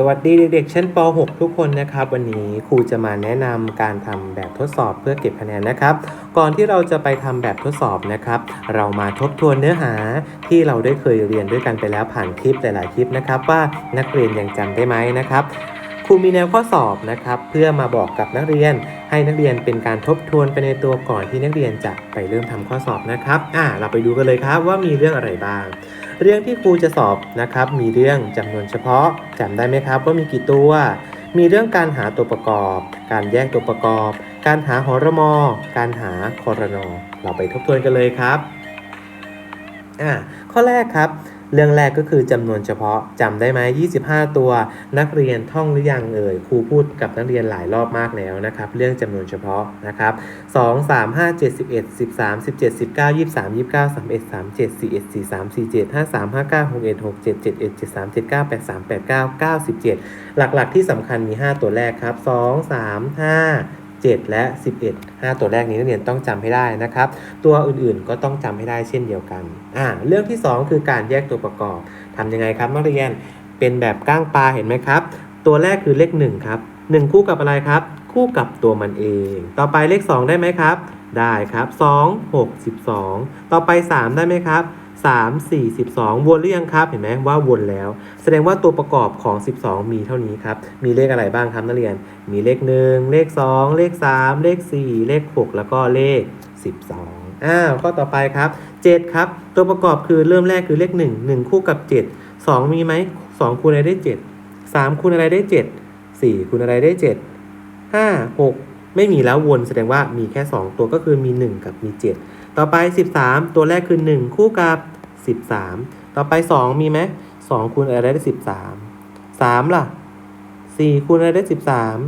สวัสดีเด็กๆชั้นป .6 ทุกคนนะครับ วันนี้ครูจะมาแนะนำการทำแบบทดสอบเพื่อเก็บคะแนนนะครับ ก่อนที่เราจะไปทำแบบทดสอบนะครับ เรามาทบทวนเนื้อหาที่เราได้เคยเรียนด้วยกันไปแล้วผ่านคลิปหลายๆคลิปนะครับ ว่านักเรียนยังจำได้ไหมนะครับครูมีแนวข้อสอบนะครับ เพื่อมาบอกกับนักเรียน ให้นักเรียนเป็นการทบทวนไปในตัวก่อนที่นักเรียนจะไปเริ่มทำข้อสอบนะครับอ่าเราไปดูกันเลยครับว่ามีเรื่องอะไรบ้าง เรื่องที่ครูจะสอบนะครับ มีเรื่องจำนวนเฉพาะจำได้ไหมครับ ว่ามีกี่ตัว มีเรื่องการหาตัวประกอบ การแยกตัวประกอบ การหาหอรมอ การหาคอรนอเราไปทบทวนกันเลยครับอ่าข้อแรกครับ เรื่องแรกก็คือจำนวนเฉพาะจำได้ไหม25 ตัว นักเรียนท่องหรือยังเอ่ยครูพูดกับนักเรียนหลายรอบมากแล้วนะครับ เรื่องจำนวนเฉพาะนะครับ2 3 5 7 11 13 17 19 23 29 31 37 41 43 47 53 59 61 67 71 73 79 83 89 97 หลักๆที่สำคัญมี 5 ตัวแรกครับ 2 3 5 7 และ 11 5 ตัวแรกนี้นักเรียนต้องจำให้ได้นะครับ ตัวอื่นๆก็ต้องจำให้ได้เช่นเดียวกันอ่าเรื่องที่ 2 คือการแยกตัวประกอบทำยังไงครับนักเรียนเป็นแบบก้างปลาเห็นไหมครับ ตัวแรกคือเลข1ครับ1 คู่กับอะไรครับ คู่กับตัวมันเอง ต่อไปเลข 2 ได้ไหมครับ ได้ครับ 2 6 12 ต่อไป 3 ได้ไหมครับ 3 4 12 วนหรือยังครับ เห็นไหมว่าวนแล้ว แสดงว่าตัวประกอบของ 12 มีเท่านี้ครับ มีเลขอะไรบ้างครับนักเรียน มีเลข 1 เลข 2 เลข 3 เลข 4 เลข 6 แล้วก็เลข 12อ้าวข้อต่อไปครับ 7 ครับ ตัวประกอบคือเริ่มแรกคือเลข 1 1 คู่กับ 7 2 มีไหม 2 คูณอะไรได้ 7 3 คูณอะไรได้ 7 4 คูณอะไรได้ 7 5 6 ไม่มีแล้ววนแสดงว่ามีแค่ 2 ตัวก็คือมี 1 กับมี 7 ต่อไป 13 ตัวแรกคือ 1 คู่กับ 13 ต่อไป 2 มีไหม2คูณอะไรได้ 13 3 ล่ะ 4คูณอะไรได้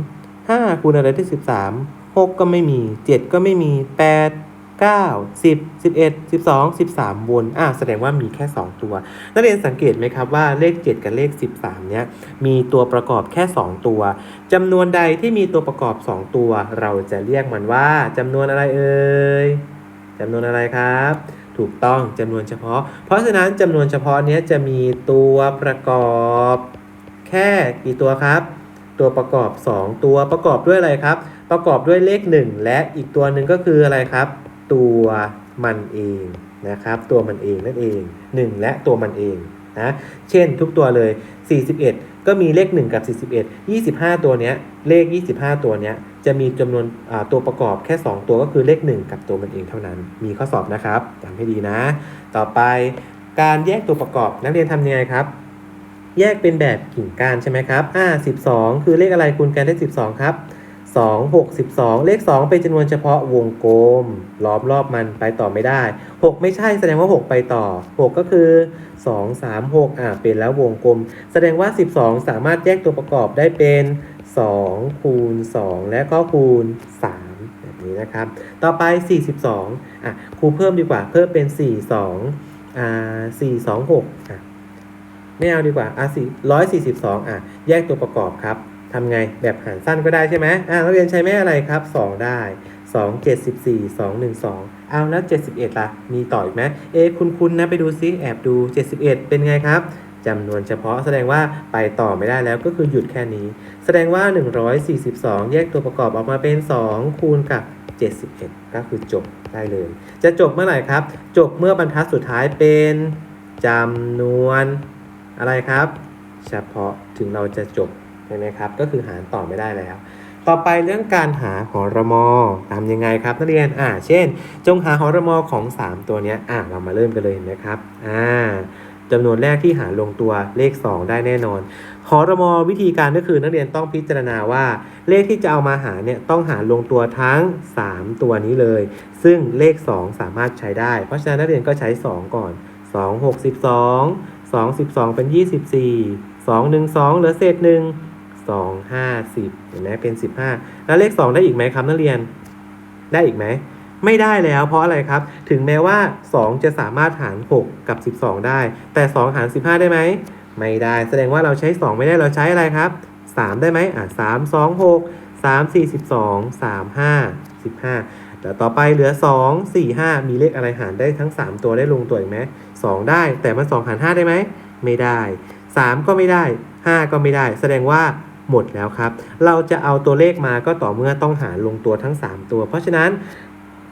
13 5คูณอะไรได้ 13 6 ก็ไม่มี 7 ก็ไม่มี 8 9 10 11 12 13 วน อะแสดงว่ามีแค่ 2 ตัว นักเรียนสังเกตไหมครับว่าเลข 7 กับเลข 13 เนี้ย มีตัวประกอบแค่ 2 ตัว จำนวนใดที่มีตัวประกอบ 2 ตัว เราจะเรียกมันว่าจำนวนอะไรเอ่ย จำนวนอะไรครับ ถูกต้องจำนวนเฉพาะ เพราะฉะนั้นจำนวนเฉพาะนี้จะมีตัวประกอบ แค่กี่ตัวครับ ตัวประกอบ 2 ตัวประกอบด้วยอะไรครับ ประกอบด้วยเลข 1 และอีกตัวหนึ่งก็คืออะไรครับ ตัวมันเองนะครับ ตัวมันเองนั่นเอง 1 และตัวมันเอง นะเช่นทุกตัวเลย 41 ก็มีเลข 1 กับ 41 25 ตัวเนี้ยเลข 25 ตัวเนี้ยจะมีจำนวนตัวประกอบแค่ 2 ตัวก็คือเลข 1 กับตัวมันเองเท่านั้น มีข้อสอบนะครับจำให้ดีนะ ต่อไปการแยกตัวประกอบนักเรียนทำยังไงครับ แยกเป็นแบบกิ่งก้านใช่ไหมครับอ่า12 คือเลขอะไรคูณกันได้ 12 ครับ 2 6 12 เลข 2 เป็นจำนวนเฉพาะวงกลมล้อมรอบมันไปต่อไม่ได้ 6 ไม่ใช่แสดงว่า 6 ไปต่อ 6 ก็คือ 2 3 6อ่าเป็นแล้ววงกลม แสดงว่า 12 สามารถแยกตัวประกอบได้เป็น2คูณ2และก็คูณ 3 แบบนี้นะครับ ต่อไป 42อะครูเพิ่มดีกว่าเพิ่มเป็น 4 2อ่า4 2 6อะไม่เอาดีกว่าอะสี่ร้อยสี่สิบสองอะแยกตัวประกอบครับ ทำไงแบบหารสั้นก็ได้ใช่ไหมอะนักเรียนใช้แม่อะไรครับ 2 ได้ 2 7 4 2 1 2 เอาแล้ว 71ล่ะ มีต่ออีกไหมเอะคุณคุณนะไปดูซิแอบดู 71 เป็นไงครับจำนวนเฉพาะแสดงว่าไปต่อไม่ได้แล้วก็คือหยุดแค่นี้ แสดงว่า 142 แยกตัวประกอบออกมาเป็น 2 คูณกับ 71 ก็คือจบได้เลย จะจบเมื่อไหร่ครับ จบเมื่อบรรทัดสุดท้ายเป็นจำนวนอะไรครับ เฉพาะถึงเราจะจบ ใช่ไหมครับ ก็คือหารต่อไม่ได้แล้ว ต่อไปเรื่องการหาหอรมอทำยังไงครับนักเรียนอ่าเช่น จงหาหอรมอของ 3 ตัวนี้อ่าเรามาเริ่มกันเลยเห็นะครับอ่าจำนวนแรกที่หารลงตัวเลข 2 ได้แน่นอนหอรมอวิธีการก็คือนักเรียนต้องพิจารณาว่า เลขที่จะเอามาหาเนี่ยต้องหารลงตัวทั้ง 3 ตัวนี้เลย ซึ่งเลข 2 สามารถใช้ได้ เพราะฉะนั้นนักเรียนก็ใช้ 2 ก่อน 2 6 12 2 12 เป็น 24 2 1 2เหลือเศษ1 2 5 10เห็นไหมเป็น15แล้วเลข2ได้อีกไหมครับนักเรียนได้อีกไหมไม่ได้แล้วเพราะอะไรครับ ถึงแม้ว่า 2 จะสามารถหาร 6 กับ 12 ได้ แต่ 2 หาร 15 ได้ไหม ไม่ได้ แสดงว่าเราใช้ 2 ไม่ได้เราใช้อะไรครับ 3 ได้ไหมอะ3 2 6 3 4 12 3 5 15แล้วต่อไปเหลือ 2 4 5 มีเลขอะไรหารได้ทั้ง 3 ตัวได้ลงตัวอีกไหม2 ได้ แต่มัน 2 หาร 5 ได้ไหม ไม่ได้ 3 ก็ไม่ได้ 5 ก็ไม่ได้ แสดงว่า หมดแล้วครับ เราจะเอาตัวเลขมาก็ต่อเมื่อต้องหารลงตัวทั้ง 3 ตัว เพราะฉะนั้น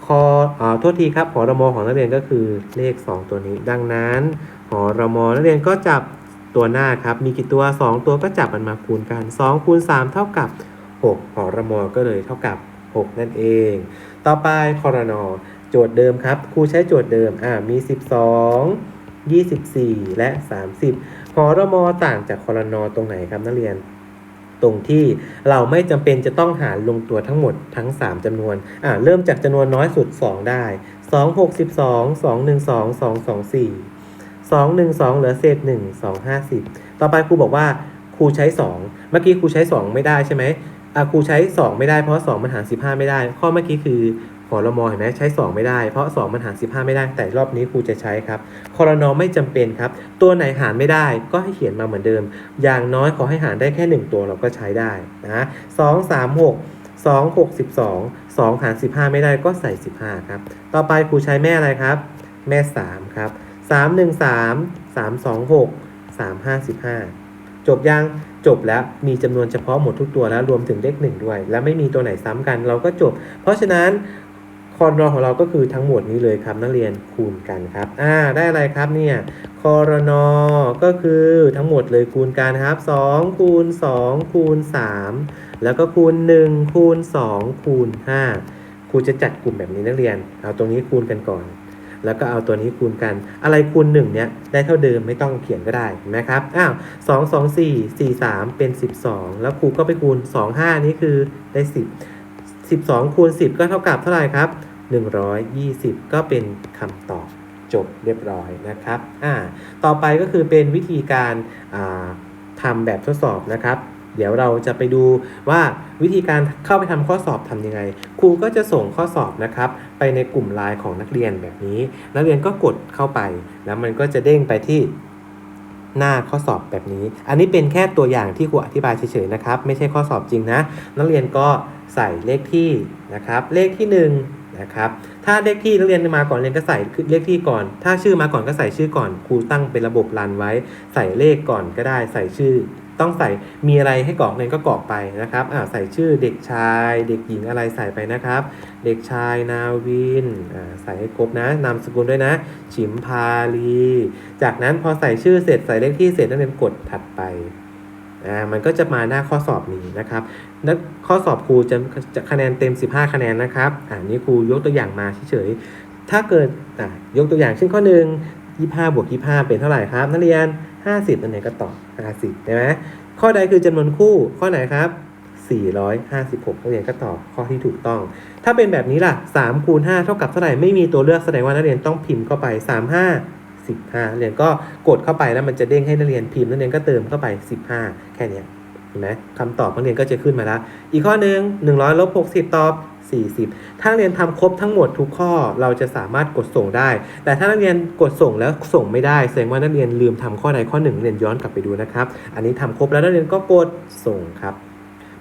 คออโทษทีครับหอรมอของนักเรียนก็คือเลข 2 ตัวนี้ ดังนั้นหอรมอนักเรียนก็จับตัวหน้าครับ มีกี่ตัว 2 ตัวก็จับมันมาคูณกัน2คูณ3เท่ากับ6หอรมอก็เลยเท่ากับ 6 นั่นเอง ต่อไปคอรนอโจทย์เดิมครับครูใช้โจทย์เดิมอ่ามี 12 24 และ 30คอรมอต่างจากคอรนอตรงไหนครับนักเรียน ตรงที่เราไม่จำเป็นจะต้องหารลงตัวทั้งหมดทั้ง 3จำนวนอ่าเริ่มจากจำนวนน้อยสุด 2 ได้ 2 62 2 1 2 2 2 4 2 1 2 เหลือเศษ 1 2 50 ต่อไปครูบอกว่าครูใช้ 2 เมื่อกี้ครูใช้ 2 ไม่ได้ใช่ไหมอะครูใช้ 2 ไม่ได้เพราะ 2 มันหาร15 ไม่ได้ ข้อเมื่อกี้คือ ขอรมอเห็นไหมใช้ 2 ไม่ได้ เพราะ 2 มันหาร 15 ไม่ได้ แต่รอบนี้ครูจะใช้ครับคอรนอไม่จำเป็นครับ ตัวไหนหารไม่ได้ก็ให้เขียนมาเหมือนเดิม อย่างน้อยขอให้หารได้แค่ 1 ตัวเราก็ใช้ได้นะ2 3 6 2 6 12 2หาร15ไม่ได้ก็ใส่15ครับ ต่อไปครูใช้แม่อะไรครับ แม่3ครับ3 1 3 3 2 6 3 5 15จบยังจบแล้วมีจำนวนเฉพาะหมดทุกตัวแล้วรวมถึงเลขหนึ่งด้วย และไม่มีตัวไหนซ้ำกันเราก็จบ เพราะฉะนั้น คอรนอของเราก็คือทั้งหมดนี้เลยครับนักเรียนคูณกันครับอ่าได้อะไรครับเนี่ยคอรนอก็คือทั้งหมดเลยคูณกันครับ2คูณ2คูณ3 แล้วก็คูณ 1 คูณ 2 คูณ 5 ครูจะจัดกลุ่มแบบนี้นักเรียน เอาตรงนี้คูณกันก่อน แล้วก็เอาตัวนี้คูณกัน อะไรคูณ1เนี่ยได้เท่าเดิมไม่ต้องเขียนก็ได้เห็นไหมครับอ้าว2 2 4 4 3เป็น 12 แล้วครูก็ไปคูณ 2 5 นี้คือได้ 10 12คูณ10 ก็เท่ากับเท่าไหร่ครับ 120 ก็เป็นคำตอบจบเรียบร้อยนะครับอ่าต่อไปก็คือเป็นวิธีการอ่าทำแบบทดสอบนะครับ เดี๋ยวเราจะไปดูว่าวิธีการเข้าไปทำข้อสอบทำยังไง ครูก็จะส่งข้อสอบนะครับ ไปในกลุ่มไลน์ของนักเรียนแบบนี้ นักเรียนก็กดเข้าไป แล้วมันก็จะเด้งไปที่หน้าข้อสอบแบบนี้ อันนี้เป็นแค่ตัวอย่างที่ครูอธิบายเฉยๆนะครับ ไม่ใช่ข้อสอบจริงนะ นักเรียนก็ใส่เลขที่นะครับ เลขที่ห นะครับ ถ้าเลขที่นักเรียนมาก่อนเรียนก็ใส่เลขที่ก่อน ถ้าชื่อมาก่อนก็ใส่ชื่อก่อน ครูตั้งเป็นระบบรันไว้ ใส่เลขก่อนก็ได้ ใส่ชื่อ ต้องใส่ มีอะไรให้กรอกเรียนก็กรอกไปนะครับ อ่าใส่ชื่อเด็กชาย เด็กหญิงอะไรใส่ไปนะครับ เด็กชายนาวิน อ่าใส่ให้ครบนะ นามสกุลด้วยนะ ฉิมพาลี จากนั้นพอใส่ชื่อเสร็จใส่เลขที่เสร็จนักเรียนกดถัดไป อ่ามันก็จะมาหน้าข้อสอบนี้นะครับนักข้อสอบครูจะจะคะแนนเต็ม 15 คะแนนนะครับอ่านี่ครูยกตัวอย่างมาเฉยๆถ้าเกิดอ่ายกตัวอย่างเช่นข้อหนึ่ง25บวก25 เป็นเท่าไหร่ครับ นักเรียน 50นั่นเองก็ตอบ50ใช่ไหมข้อใดคือจำนวนคู่ ข้อไหนครับ 456นักเรียนก็ตอบข้อที่ถูกต้อง ถ้าเป็นแบบนี้ล่ะ3คูณ5เท่ากับเท่าไหร่ไม่มีตัวเลือกแสดงว่านักเรียนต้องพิมพ์เข้าไป 35 15นักเรียนก็กดเข้าไปแล้วมันจะเด้งให้นักเรียนพิมพ์นักเรียนก็เติมเข้าไป 15 แค่นี้เห็นไหมคำตอบนักเรียนก็จะขึ้นมาแล้ว อีกข้อหนึ่ง100ลบ60 ตอบ 40 ถ้านักเรียนทำครบทั้งหมดทุกข้อเราจะสามารถกดส่งได้ แต่ถ้านักเรียนกดส่งแล้วส่งไม่ได้แสดงว่านักเรียนลืมทำข้อใดข้อหนึ่งเรียนย้อนกลับไปดูนะครับ อันนี้ทำครบแล้วนักเรียนก็กดส่งครับ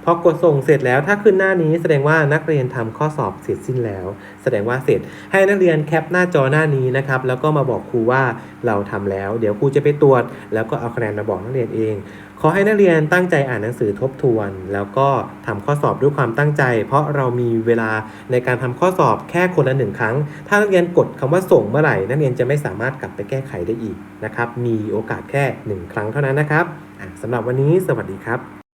พอกดส่งเสร็จแล้วถ้าขึ้นหน้านี้แสดงว่านักเรียนทำข้อสอบเสร็จสิ้นแล้ว แสดงว่าเสร็จให้นักเรียนแคปหน้าจอหน้านี้นะครับแล้วก็มาบอกครูว่าเราทำแล้ว เดี๋ยวครูจะไปตรวจ แล้วก็เอาคะแนนมาบอกนักเรียนเอง ขอให้นักเรียนตั้งใจอ่านหนังสือทบทวน แล้วก็ทำข้อสอบด้วยความตั้งใจ เพราะเรามีเวลาในการทำข้อสอบแค่คนละหนึ่งครั้ง ถ้านักเรียนกดคำว่าส่งเมื่อไหร่นักเรียนจะไม่สามารถกลับไปแก้ไขได้อีกนะครับมีโอกาสแค่หนึ่งครั้งเท่านั้นนะครับสำหรับวันนี้สวัสดีครับ